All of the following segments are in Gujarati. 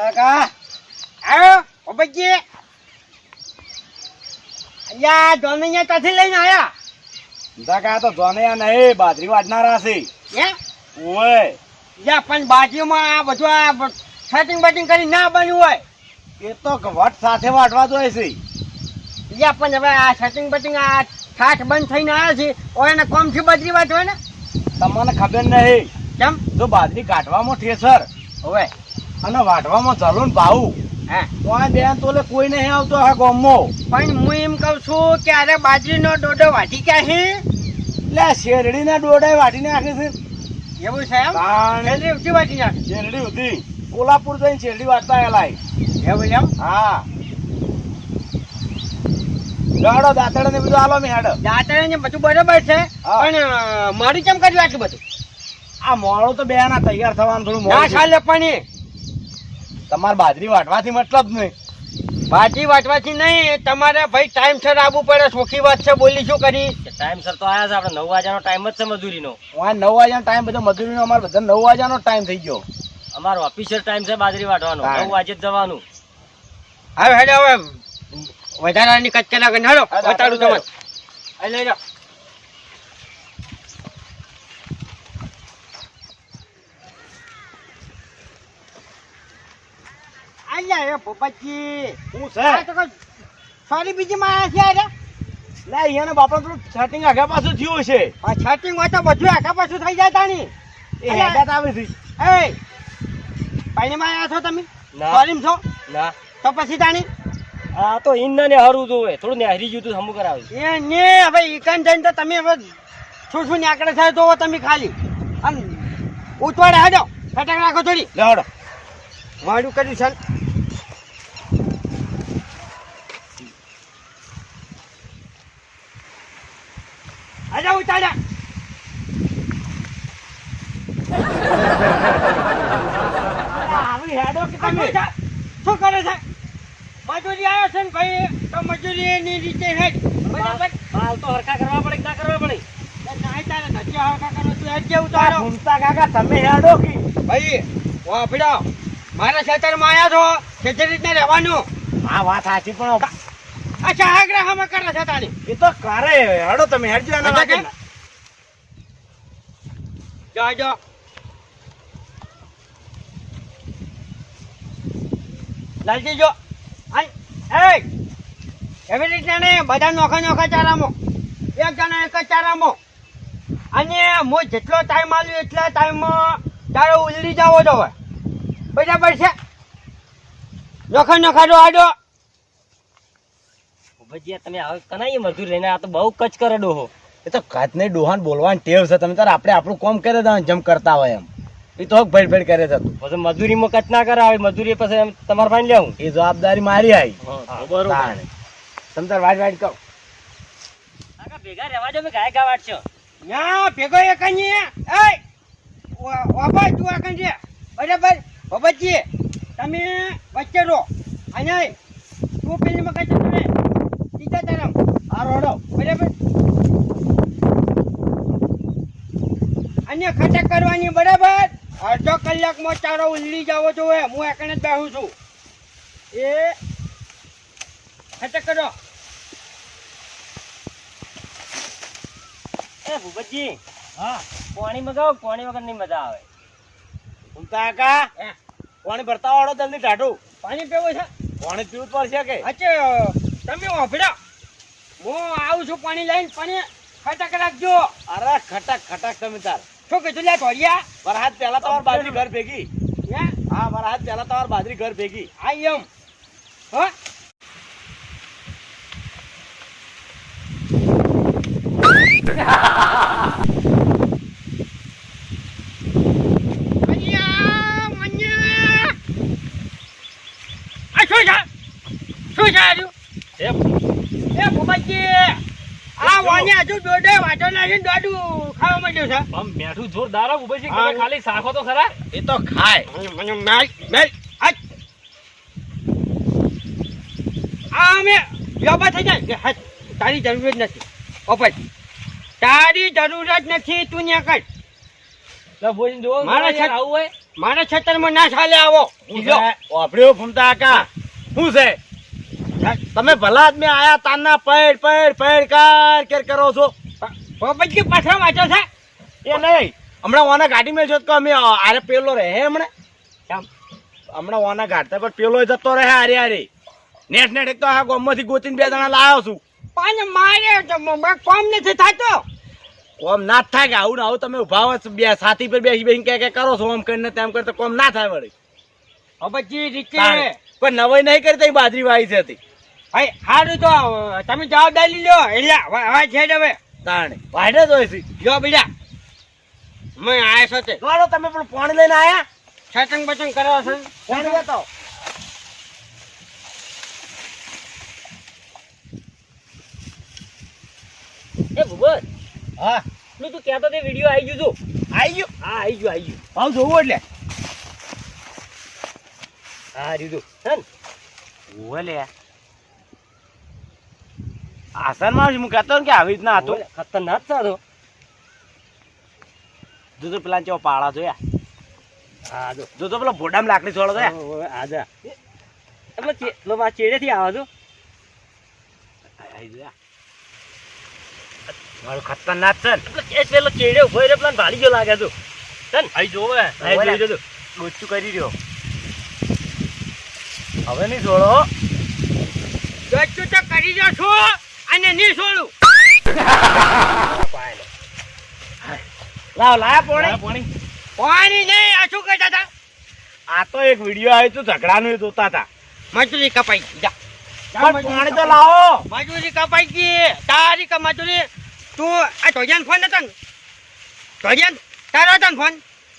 કાકા આવ્યો ઓબજી અલ્યા જોને ત્યાંથી લઈને આયા કાકા તો જોને નહીં બાજરી વાટનારા છે હે ઓય યા પણ બાજુમાં આ બધું આ સેટિંગ બેટિંગ કરી ના બન્યું હોય એ તો વટ સાથે વાટવા જોઈએ છે યા પણ હવે આ સેટિંગ બેટિંગ આ ઠાઠ બંધ થઈને આવ્યા છે ઓય એને કોમથી બાજરી વાત હોય ને તમને ખબર નહીં કેમ જો બાજરી કાઢવામાં ઠેસર હવે અને વાટવામાં ચલુન ભાવ હે? બેન તોલે કોઈ નહીં આવતો આ ગામમાં. પણ હું એમ કહું છું કે અરે બાજરીનો ડોડો વાટી છે એટલે શેરડીના ડોડાય વાટી નાખે છે. એવું છે એમ? તાણ. ઉઠી વાટી નાખે? શેરડી હતી કોલ્હાપુર જઈને શેરડી વાટતા આયેલા એવું એમ? હા. ગાડો દાંતડા ને બધું આલો મેં હેડો. દાંતરે ને બધું બરોબર છે. પણ મારું કેમ કર્યું આટલું બધું? આ મોડું તો બે ના તૈયાર થવાનું થોડું ના મોડું છે. ચાલે પણ તમારે બાજરી વાટવાથી મતલબ નહીં. બાજરી વાટવાથી નહીં તમારે ભાઈ ટાઈમ સર આવવું પડે સોખી વાત છે બોલી શું કરી? ટાઈમ સર તો આવ્યા છે આપણે નવ વાગ્યાનો ટાઈમ જ છે મજૂરીનો. આ નવ વાગ્યાનો ટાઈમ બધો મજૂરીનો અમારે બધા નવ વાગ્યાનો ટાઈમ થઈ ગયો. અમારો ઓફિશિયલ ટાઈમ છે બાજરી વાટવાનો નવ વાગે જ જવાનું. હવે હેડે હવે વધારાની કચકના કરીને હેડો હા, બતાડું તમને. લઈ જાઓ એ પોપટજી. આ છે સોરી બીજી માં આવ્યા છે અરે લે અહીંયા બાપા થોડું સેટિંગ આગા પાછું થયું છે આ છાટિંગ હોય તો બધું આગા પાછું થઈ જાય તાણી એ હેડાત આવે છે એ પાણીમાં આવ્યા છો તમે? ના. સોરીમ છો? ના. તો પછી તાણી આ તો ઇન્ના ને હરું જોવે. થોડું નેહરી ગયું તું હમું કરાવે એ ને હવે ઈકન જઈને તો તમે હવે શું શું નીકળે છે તો તમે ખાલી. આમ ઉતવાડે હાડો. ફટાક રાખો થોડી. લે વાડું કર્યું છે. હાડો ઉતાડ્યા આવી હેડો કે તમે? શું કરે છે? મજૂરી આવ્યો છે ને ભાઈ તો મજૂરીની રીતે હેડ. બરાબર. હાલ તો હરખા કરવા પડે ના કરવા પડે? મારા ખેતરમાં આવ્યા છો ખેતર રીતે રહેવાનું. હા વાત સાચી પણ અચ્છા આગ્રહ અમે કરે છે તારી એ તો કરે હડો તમે હેડજો એના લાગે? જો જો. લાલજી જો. એ એવી રીતે ને બધા નોખા નોખા ચારામો. એક જણા એક જ ચારામાં. અને હું જેટલો ટાઈમ આવ્યો એટલા ટાઈમમાં તારો ઉલડી જાવો તો બરાબર છે? નોખા નોખા જો આડો ભજીયા તમે હવે કનાઈ મજૂર લઈને આ તો બહુ કચ કરે ડોહો. એ તો કાચ નહીં ડોહાન બોલવાની ટેવ છે. તમે તાર આપણે આપણું કોમ કરે તો જમ કરતા હોય એમ. એ તો ભેડ ભેડ કરે છે તું. પછી મજૂરીમાં કચ ના કરાવે મજૂરી પછી એમ તમારે પાસે લેવું. એ જવાબદારી મારી આવી બરોબર. તમે તાર વાટ વાટ કહો. ભેગા રહેવા જો મેં ગાય ગા વાટશો ના ભેગો એક અહીં એ. વાપા તું આ કંજે બરાબર બાબાજી તમે વચ્ચે રહો. અને તું પેલી મકાઈ કઈ તમે સીધા તરફ આ રોડો બરાબર? અને ખટક કરવાની બરાબર? અડધો કલાકમાં ચારો ઉલ્લી જવો જોઈએ હું એકને જ બેહું છું. એ ખટક કરો. એ ભૂપતજી હા. પાણી મગાવો પાણી વગર નહીં મજા આવે. હું કાકા પાણી ભરતા વાળો જલ્દી ઢાઢું. પાણી પીવું છે? પાણી પીવું પડશે કે? અચ્છા તમે વાપર્યા હું આવું છું પાણી લઈને પાણી ખટક રાખજો. અરે ખટક ખટક તમે તાર. શું કીધું લે ઢોળિયા? વરહાત પહેલા તમાર બાજરી ઘર ભેગી. હે? વરહાત પહેલા તમાર બાજરી ઘર ભેગી. આઈ એમ. હો? શું છે? શું છે આજુ એ એ ભૂપતજી આ વાને હજુ દોડે વાટો નાખીને દોડું ખાવા માંડ્યું છે. આમ મેઠું જોરદાર છે તમે ખાલી સાખો તો ખરા? એ તો ખાય. મને મેલ મેલ. આ અમે યોબા થઈ જાય. કે હાચ તારી જરૂર જ નથી. ઓપન તારી જરૂર જ નથી તું ને કર બોલીને જોવો મારા છત- આવું હોય. મારા ખેતરમાં ના ચાલે આવો? વાપર્યો ફૂમતા કાકા શું છે? તમે ભલા આદમી આયા તાના પેડ પેડ પેડ કર કેર કરો છો પોપટજી પાછળ વાંચો છે. એ નહીં હમણાં ઓના ગાડી મેં જોત તો અમે આરે પેલો રહે હમણાં? હમણાં ઓના ગાડતા પર પેલો જતો રહે આરે આરે. નેટ નેટ એક તો આ ગોમમાંથી ગોતીને બે જણા લાવ્યો છું. પણ મારે કોમ નથી થતો. કોમ ના થાય કે આવું ને આવું તમે ઊભા બે સાથી પર બેસી બેસી કે કે કરો છો આમ કરીને તેમ કરતા કોમ ના થાય વળી. રીતે તાણે. કોઈ નવાઈ નહીં કરી તઈ બાજરી વાઈ છે હતી ભાઈ સારું તો તમે જવાબદારી લ્યો. એટલે હવે છે હવે. તાણે. ભાઈને જ હોય છે. જો બીજા. મેં આયા સાથે તે. તમે પણ ફોન લઈને આયા? સત્સંગ બચંગ કરવા છે? ફોન લેતો એ ભૂપત હા. નું તું કહેતો તે વીડિયો આવી ગયું તું. આવી ગયું? હા આવી ગયું આવી ગયું. ભાવ જોવું એટલે? હા રીધું હે ને ઓવે લે આસનમાં હું કહેતો કે આવી રીતના હતો. ખતરનાક તો જો તો પેલા ચેવો પાળા જોયા. હા જો. જો તો પેલો ભોડામ લાકડી છોડો જોયા. ઓવે, જા. એટલે ચે- પેલો આ ચેડેથી આવે છો આઈ જોયા. મારું ખતરનાક છે એટલે એ પેલો ચેડે ઊભો રહે પેલા ભાળી ગયો લાગે તું તન આઈ જોવે. હા, જોઈ જોજો. ડોચું કરી રહ્યો. હવે નહીં છોડો દોસ્તું તો કરી છું અને નહીં છોડું. લાવ લાયા પોણી? પાણી? નહીં આ શું કહેતા હતા? આ તો એક વિડિયો આવ્યો તો ઝઘડાનું જોતા હતા. મજૂરી કપાઈ જા. પણ પાણી તો લાવો. મજૂરી કપાઈ ગઈ. તારી ક મજૂરી. તું આ ધોજન ફોન હતો ને? ધોજન તારો હતો ને ફોન?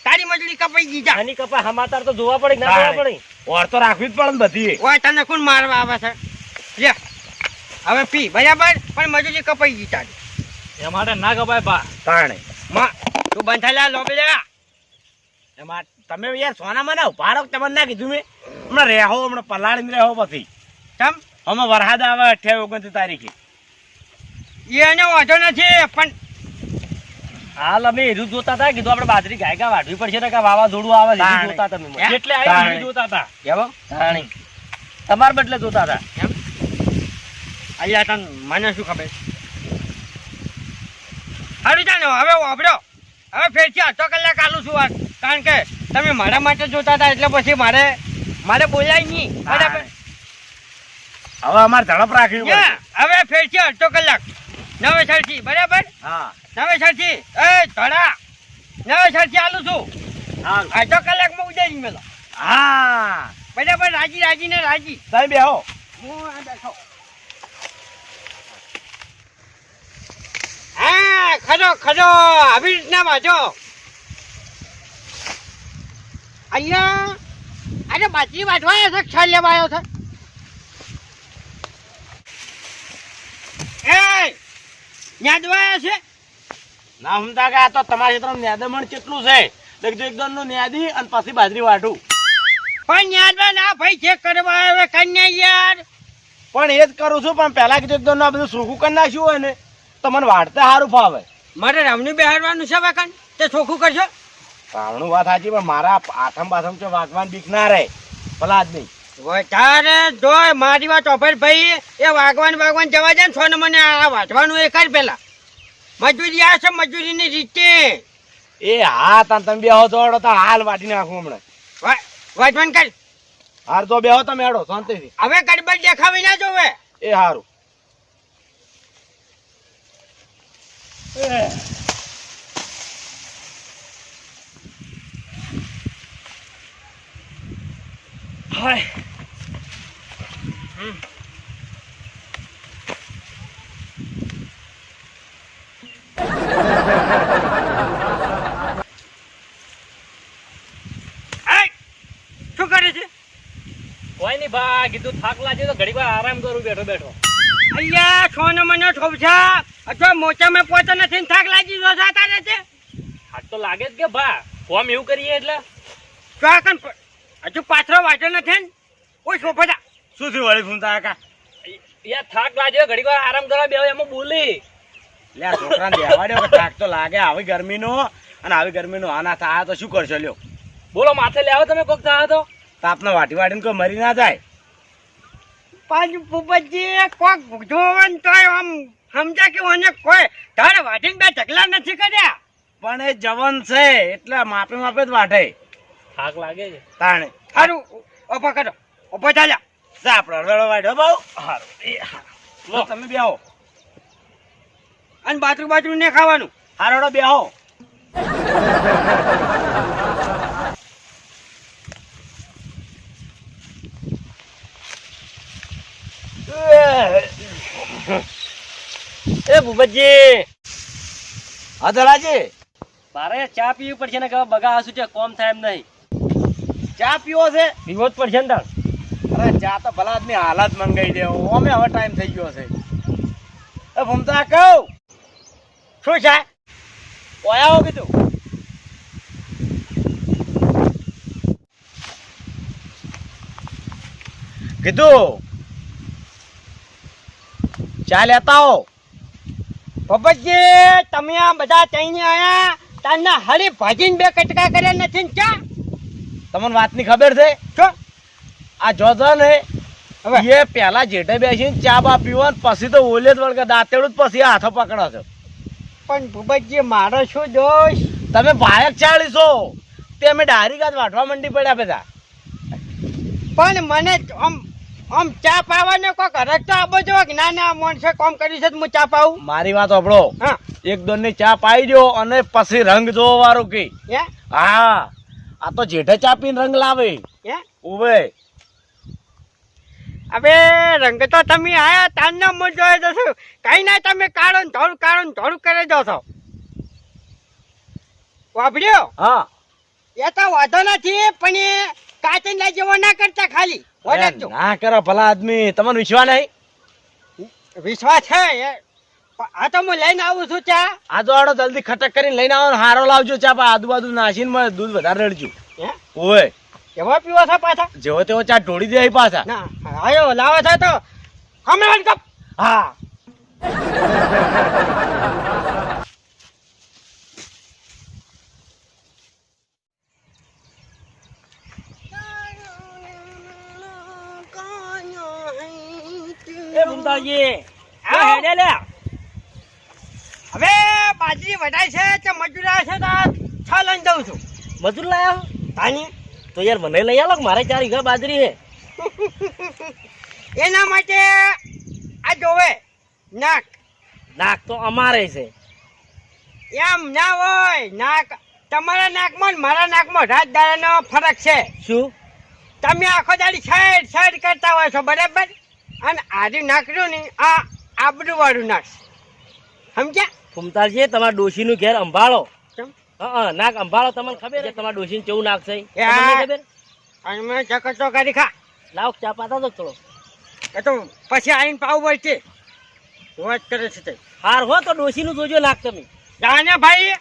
તારી મજૂરી કપાઈ ગઈ. જા. આની કપા હમાતાર તો જોવા પડે ના જોવા પડે? ઓર તો રાખવી જ પડે ને બધી. ઓય તને કોણ મારવા આવે છે? લે હવે પી બરાબર? પણ મજૂરી કપાઈ ગઈ તારી. એ માટે ના કપાય બા. તાણે. માં તું બંધ લોબી લેવા. એમાં તમે યાર સોના મને ઊભા રહો તમને ના કીધું મેં? હમણાં રહેવો હમણાં પલાળીને રહેવો પછી. કેમ? અમે વરસાદ આવે અઠ્યાવીસ ઓગણત્રીસ તારીખે. એને વાંધો નથી પણ હાલ અમે એરું જોતા હતા કીધું આપણે બાજરી ગાય ગા વાઢવી પડશે ને કે વાવાઝોડું આવે જોતા તમે એટલે જોતા હતા. કેવો તાણી. તમાર બદલે જોતા હતા. અહીંયા તને મને શું ખબર? સારું ચાલો હવે વાપરો હવે ફેરથી અડધો કલાક આલું છું વાત. કારણ કે તમે મારા માટે જોતા હતા એટલે પછી મારે મારે બોલાય નહીં. બરાબર? હવે અમારે ઝડપ રાખવી હવે ફેરથી અડધો કલાક. નવેસરથી બરાબર? હા. નવેસરથી એ ધડા. નવેસરથી આલું છું. હા. અડધો કલાકમાં ઉજાડી મેલો હા. બરાબર? રાજી રાજી ને રાજી. સાહેબ બેહો. હું આ બેઠો. હા ખરો ખરો આવી રીતના વાંચો અહીંયા અરે બાજરી વાંચવા આવ્યો છે, ખ્યાલ લેવા આવ્યો છે. એ ન્યાદવા છે? ના સમતા કે આ તો તમારા ક્ષેત્રમાં ન્યાદમણ કેટલું છે? એકદમનું ન્યાદી અને પછી બાજરી વાટું પણ ના ભાઈ ચેક કરવા આવે કન્યા યાર. પણ એ જ કરું છું, પણ પહેલા કીધું એકદમ સુખું કરી નાખ્યું હોય ને. તો મને વાઢતા સારું ફાવે. મારે રમણી બેહાડવાનું છે વાકણ તે ચોખ્ખું કરશો? પાવણું વાત સાચી પણ મારા આથમ બાથમ છે વાગવાન બીક ના રહે. ભલા જ નહીં. વધારે જોય મારી વાત ઓફર ભાઈ એ વાગવાન વાગવાન જવા દે ને છો ને મને આ વાંચવાનું એ કર પેલા. મજૂરી આ છે મજૂરીની રીતે એ. હા તાન તમે બેહો દોડો તો હાલ વાટી નાખું હમણાં. વાંચવાન વાંચવાનું કર. હાર તો બેહો તમે હેડો શાંતિથી. હવે કડબડ દેખાવી ના જોવે. એ હારું. શું કરે છે? કોઈ નહીં કીધું થાક લાગે તો ઘડી વાર આરામ કરું બેઠો બેઠો. અહીંયા સોને મને ઠોપછા અથવા મોચા મેં પોતો નથી થાક લાગી ગયો છે તારે છે થાક તો લાગે જ કે ભા ફોર્મ એવું કરીએ એટલે? કણ હજુ પાથરો વાંચો નથી ને? કોઈ સોફા શું થયું વળી ફૂમતા કાકા? યાર થાક લાગ્યો ઘડી વાર આરામ કરવા બેવ એમાં બોલી. લે આ છોકરાને બેવાડ્યો કે થાક તો લાગે આવી ગરમીનો અને આવી ગરમીનો આના થાય તો શું કરશો લ્યો. બોલો માથે લેવો તમે કોક થાય તો? તાપને વાટી વાટીને કોઈ મરી ના જાય? પાછું ભૂપતજી કોક જોવન તો આમ સમજા કે મને કોઈ તારે વાટીને બે ઢગલા નથી કર્યા? પણ એ જવન છે એટલે માપે માપે જ વાટે થાક લાગે છે. તાણે. સારું ઓપો કરો. ઓપો ચાલ્યા જા આપણો હળવેળો વાઢો બહુ. સારું એ હારું. લો. તમે બેહો. અને બાથરૂમ બાથરૂમ ને ખાવાનું? હારોડો બેહો. ભૂપતજી. હા ધરાજી મારે ચા પીવી પડશે ને કે બગા આસુ છે કોમ થાય એમ નહીં. ચા પીવો છે? પીવો જ પડશે ને અરે ચા તો ભલા આદમી હાલત મંગાઈ દે અમે હવે ટાઈમ થઈ ગયો છે. એ ભૂમતા કહું. શું છે? કોયા આવો કીધું. કીધું. ચા લેતા આવો. ભૂપતજી તમે આ બધા તઈને આયા તારના હરી ભાજીને બે કટકા કર્યા નથી ને ક્યાં? તમને વાતની ખબર છે? શું આ જોજો ને હવે. એ પેલા જેઠે બેસીને ચા બા પીવો ને પછી તો ઓલે જ વળગે દાંતેડું જ પછી હાથો પકડો છો. પણ ભૂપતજી મારો શું દોષ? તમે ભાયક ચાળીસો તે અમે ડાયરી ગાજ વાટવા મંડી પડ્યા બધા. પણ મને આમ આમ ચા પાવાનો કોક હરખ તો આપો છો કે ના ના માણસે કોમ કર્યું છે હું ચા પાવું? મારી વાત આપણો હા. એક દોનની ચા પાઈ જો અને પછી રંગ જોવો વાળું કે. હા? આ તો જેઠે ચા પીને રંગ લાવે. હે? ઉભે હવે રંગ તો તમે આયા તારનો હું જોઈ દો છું કઈ ના તમે કાળો ને ધોળું કાળો ને ધોળું કરી દો છો. વાપર્યો? હા. એ તો વાંધો નથી પણ એ કાચીના જેવો ના કરતા ખાલી. ઓળખજો ના કરો ભલા આદમી તમને વિશ્વાસ નહીં? વિશ્વાસ છે આ તો હું લઈને આવું છું ચા આ તો આડો જલ્દી ખટક કરીને લઈને આવો હારો લાવજો ચા પા આજુબાજુ નાસીને મને દૂધ વધારે રડજો. ઓય. કેવો પીવો છો પાછા? જેવો તેવો ચા ઢોળી દે પાછા. ના આયો લાવો છો તો. હમણાં કપ હા. એ ભૂમતાજી આવો. એ હેડે લે. હવે બાજરી વઢાય છે કે મજૂરા છે છ લઈને દઉં છું. મજૂર લાયા તાની. તો યાર મને લઈ આલો મારે ચાર વીઘા બાજરી છે? એના માટે આ જોવે નાક. નાક તો અમારે છે. એમ ના હોય નાક. તમારા નાકમાં ને મારા નાકમાં રાત દાડાનો ફરક છે. શું? તમે આખો દાડી સાઈડ સાઈડ કરતા હોય છો બરાબર? અને આજે નાખજો ને આ આબડું વાળું નાખ સમજ્યા? ફૂમતાજી તમારા ડોશીનું ઘેર અંભાળો હા નાક અંભાળો તમને ખબર છે? તમારા ડોશીને કેવું નાખશે ખબર? અને ચકચો કરી ખા. લાવ ચા પાતા તો થોડો. એ તો પછી આવીને પાવ બોલશે વાત કરે છે તે. હાર હો તો ડોશીનું જોજો નાક તમે. જાને ભાઈ.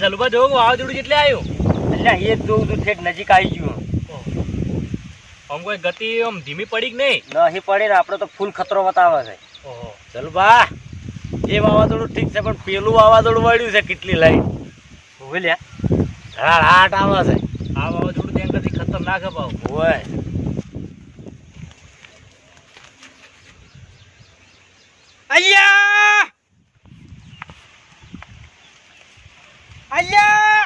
જલુબા જોવો વાવાઝોડું જેટલે આવ્યું. એટલે એ જ જોઉં છું ઠેઠ નજીક આવી ગયું. આમ કોઈ ગતિ આમ ધીમી પડી કે નહીં? નહીં પડે ને આપણે તો ફૂલ ખતરો બતાવે છે. ચલબા એ વાવાઝોડું ઠીક છે પણ પેલું વાવાઝોડું વળ્યું છે કેટલી લાઈન? બોલ્યા હાટ આવે છે. આ વાવાઝોડું ત્યાં કદી ખતરનાક અપાવ ઓય અલ્યા અલ્યા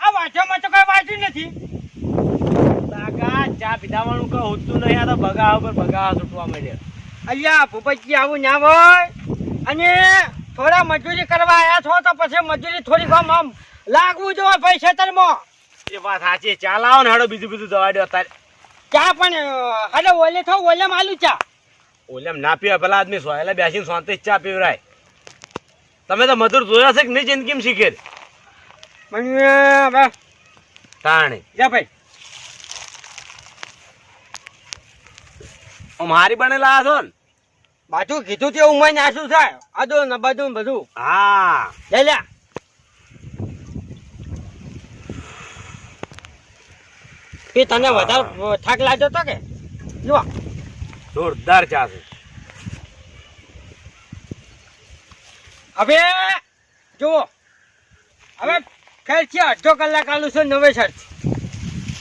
આ વાંચવામાં તો કઈ વાંચ્યું નથી કાકા ચા પીધાવાનું કઈ હોતું નહીં આ તો બગા ઉપર બગા છૂટવા માંડ્યા. અલ્યા ભૂપતજી આવું ના હોય? અને થોડા મજૂરી કરવા આવ્યા છો તો પછી મજૂરી થોડી આમ આમ લાગવું જોઈએ ભાઈ ખેતરમાં. એ વાત સાચી. ચા લાવો ને હાડો બીજું બીજું દવા દો અત્યારે. ચા પણ હલે ઓલે થો ઓલે માલું ચા. ઓલેમ ના પીવા પેલા આદમી સોયલા બેસીને શાંતિ ચા પીવરાય. તમે તો મધુર જોયા છે કે નહીં જિંદગીમાં શીખેલ મને હવે તાણે. જા ભાઈ. આમ બને લાયા છો ને? બાજુ કીધું તે ઉમર નાશું થાય આદુ ને બધું. બધું હા. લે લે. એ તને વધારે થાક લાગ્યો તો કે? જો. જોરદાર ચા છે. હવે જુઓ. હવે ખેરથી અડધો કલાક આલું છે નવેસર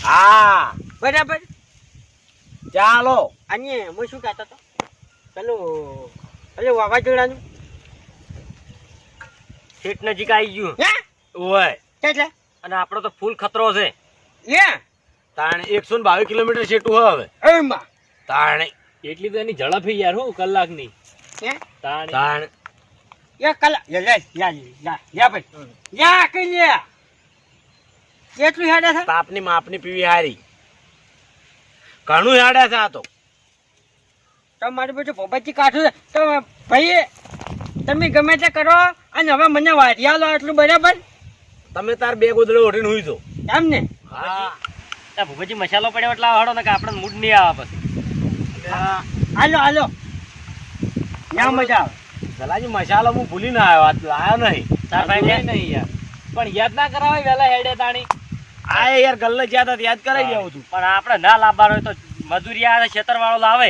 હા. બરાબર? ચાલો. અને હું શું કહેતો હતો? પેલું પેલું વાવાઝોડાનું? શેઠ નજીક આવી ગયું. ઓય. એટલે? અને આપણો તો ફૂલ ખતરો છે. તાણે એકસો ને બાવીસ કિલોમીટર છેટું હોય હવે. તાણે એટલી તો એની ઝડપ યાર હું કલાકની. હે? તાણ. તાણે. લે લે યા યા યા ભાઈ. યા કઈ લે? કેટલું હેડે છે? તાપની માપની પીવી હારી. ઘણું હેડે છે આ તો. તમારી બધું ભોપાજી કાઢું છે. તો ભાઈ તમે ગમે તે કરો અને હવે મને વાઢિયા લો એટલું બરાબર? તમે તાર બે ગોદડે ઓઢીને હુઈ દો એમ ને? હા. ભૂપતજી મસાલો પડ્યો એટલે હડો ને કે આપણે મૂડ નહીં આવે પછી. હાલો હાલો. ના મજા આવે. દલાજી મસાલો હું ભૂલી ના આવ્યો લાયો નહીં. તાર ભાઈ નહીં યાર. પણ યાદ ના કરાવે વેલા હેડે તાણી. આ યાર ગલ્લે જ્યાં યાદ કરાઈ દેવું છું પણ આપણે ના લાવવાનો હોય તો મજૂરી આ ખેતર વાળો લાવે.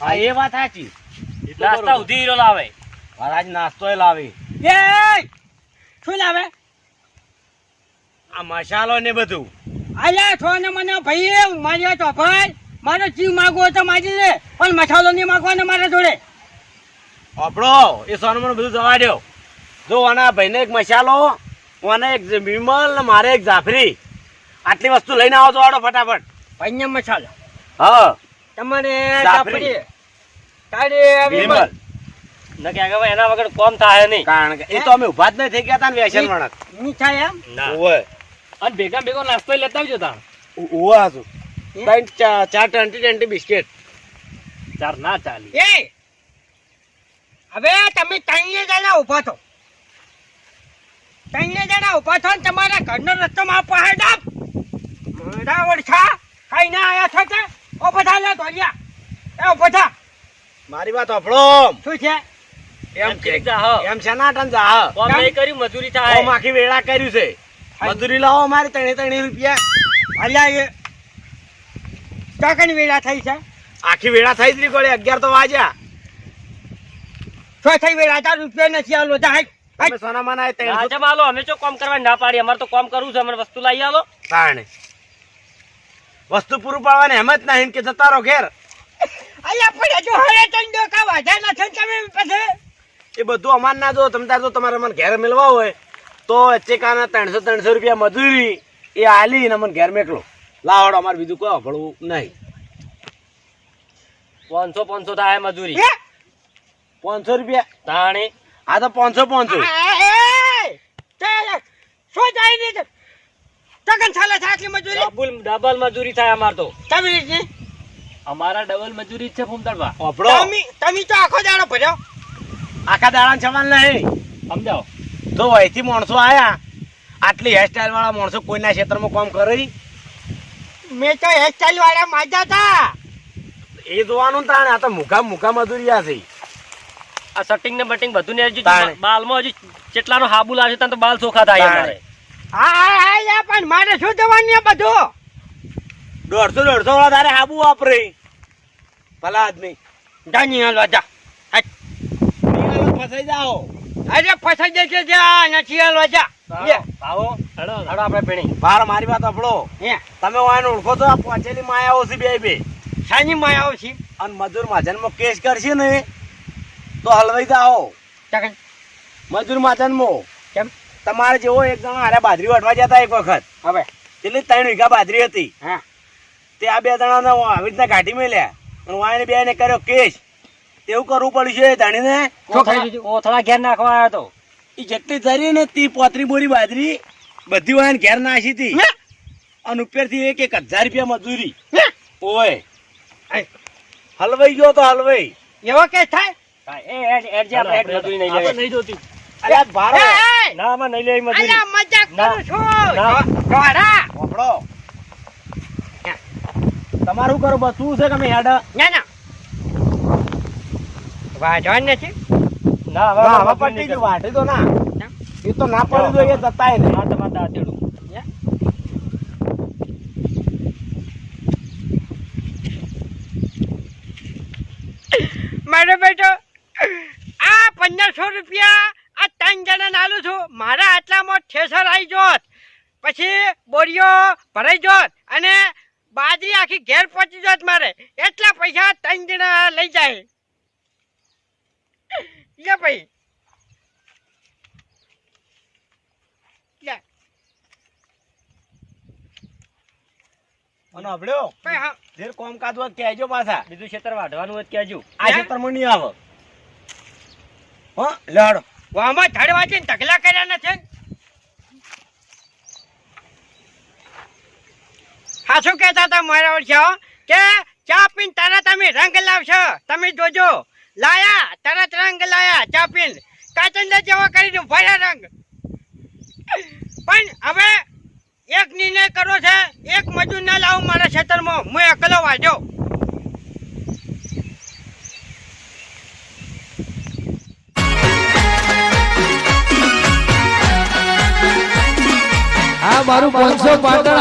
હા એ વાત સાચી. નાસ્તા ઉધી હીરો લાવે. આજ નાસ્તો લાવી. એ શું લાવે? આ મસાલો ને બધું. અલ્યા છો ને મને ભાઈ મારી તો ભાઈ. મારો જીવ માગવો તો માજી લે પણ મસાલો નહીં માગવાનો મારા જોડે. આપણો એ સોનમન બધું જવા જો આના ભાઈને એક મસાલો ઓને એક વિમલ ને મારે એક જાફરી. આટલી વસ્તુ લઈને આવો તો આડો ફટાફટ. ભાઈને મસાલો. હા. તમારે. જાફરી તારે વિમલ. ન કે આગળ એના વગર કોમ થાય નહીં. કારણ કે એ તો અમે ઊભા જ નહીં થઈ ગયા તા ને વ્યસન વણક. મીઠાઈ એમ? ના. ઓય અને ભેગા ભેગો નાસ્તો લેતા આવજો તા ઓવા હતું ત્રણ ચાર ટંટી ટંટી બિસ્કેટ. ચાર ના ચાલી. એ! હવે તમે ત્રણે જણા ઊભા થો. ત્રણે જણા ઊભા થો ને તમારા ઘરનો રસ્તો માં પહાડ ડાબ મોઢા ઓળખા. કઈ ના આયા છો તે. ઓ બધા લે ધોલિયા. એ થા. મારી વાત આપણો શું છે? એમ હા. એમ શેના ટન જા હા. કોમ નહીં કર્યું મજૂરી થાય. ઓમ આખી વેળા કર્યું છે. મજૂરી લાવો અમારી ત્રણે ત્રણે રૂપિયા. અલ્યા એ. ચાકની વેળા થઈ છે? આખી વેળા થઈ જ પડે અગિયાર તો વાજ્યા. છો થઈ વેળા ચાર રૂપિયા નથી આલો જા હાઈ તમે સોના માના ના રાજા માલો અમે જો કોમ કરવા ના પાડી અમારે તો કોમ કરવું છે અમારે વસ્તુ લઈ આલો. તાણે. વસ્તુ પૂરું પાડવાની હેમત નહીં કે જતા રહો ઘેર. અલ્યા પડે જો હરે નથી તમે પછી? એ બધું અમાર ના જો તમે તાર જો તમારે મને ઘેર મેળવા હોય તો ચેકાના કાના ત્રણસો ત્રણસો રૂપિયા મજૂરી એ આલી ને મને ઘેર મેકલો. લાવડો અમારે બીજું કોઈ ભળવું નહીં. પાંચસો પાંચસો થાય મજૂરી. હે? પાંચસો રૂપિયા? તાણી. આ તો પાંચસો પાંચસો. શું જાય ને? તગન ચાલે થાય આટલી મજૂરી? ડબલ ડબલ મજૂરી થાય અમાર તો. કેવી રીતની? અમારા ડબલ મજૂરી છે ફૂમતાડવા ઓપડો તમે તમે તો આખો દાડો ભર્યો. આખા દાડા જવાન નહીં. સમજાવ? તો અહીંથી માણસો આયા. આટલી હેરસ્ટાઈલ વાળા માણસો કોઈના ક્ષેત્રમાં કામ કરે મેં તો હેરસ્ટાઈલ વાળા માજા હતા. એ જોવાનું ને તાણે આ તો મુખા મુખા મજૂરિયા છે આ સટિંગ ને બટિંગ બધું ને હજી બાલમાં હજી કેટલાનો હાબુ લાગે તો બાલ ચોખા થાય. અમારે. હા હા પણ મારે શું જવાનું બધું? દોઢસો દોઢસો વાળા તારે હાબુ વાપરે. ભલા આદમી. જાની હાલવા જા. ફસાઈ જાઓ. અરે ફસાઈ જશે જા નથી હાલવા જા. લે, આવો હેડો હાડો. આપણે ભેણી. બાર મારી વાત આપણો હે. તમે વાયને ઓળખો તો આ પહોંચેલી માયાઓ છે બે બે. શાની માં આવશે અને મજૂર મહાજનમાં કેસ કરશે ને તો હલવાઈ જાઓ. મજૂર મહાજનમાં તમારે જેવો એક જણો હારે બાજરી વાટવા જતા એક વખત. હવે? એટલે ત્રણ વીઘા બાદરી હતી. હા. તે આ બે જણાને આવી રીતના કાઢી મેલ્યા. અને વાયને બે ને કર્યો કેસ તેવું કરવું પડ્યું ધણીને? શું ખાઈ લીધું? ઘેર નાખવા આવ્યો હતો એ જેટલી ધરી ને તી પોતરી બોરી બાજરી બધી વાયને ઘેર નાખી હતી? અને ઉપરથી એક એક હજાર રૂપિયા મજૂરી. હે? ઓય. હલવાઈ ગયો તો હલવાઈ. એવો કે થાય? એ એડ એડ જે આપણે એડ મજૂરી નહીં આપણે નહીં જોતી. અરે ભારો એ, એ, ના આમાં નહીં લેવી મજૂરી અલ્યા મજાક કરું છું. જોડા. વાપરો. તમારું કરો બધું છે તમે મેં ના ના. વાંધો નથી. ના હવે હવે પટી ગયું વાઢી તો ના. એ તો ના પડી તો એ જતાય ને હા તમારે દાંતેડું મારો બેટો આ પંદરસો રૂપિયા ત્રણ જણા આલું છું. મારા આટલામાં ઠેસર આવી જોત. પછી બોરીઓ ભરાઈ જોત અને બાજરી આખી ઘેર પહોંચી જોત મારે. એટલા પૈસા ત્રણ જણા લઈ જાય. લે ભાઈ. લે. અને હબળ્યો ભાઈ હા. જે હોય કહેજો પાછા. બીજું ક્ષેત્ર વાઢવાનું હોય કહેજો. આ ખેતરમાં નહીં આવે. હા લે હાડો વામાં ધડ વાંચીને ઢગલા કર્યા નથી હા, શું કહેતા હતા મારા વર્ષો કે ચા પીને તરત અમે રંગ લાવશો. તમે જોજો. લાયા તરત રંગ લાયા ચા પીને. કાચંદા જેવા કરીને ભર્યા રંગ. પણ હવે એક નિર્ણય કરો છે. એક મજૂર ના લાવું મારા ખેતરમાં. હું એકલો વાંચો મારું પાંચસો પાટણ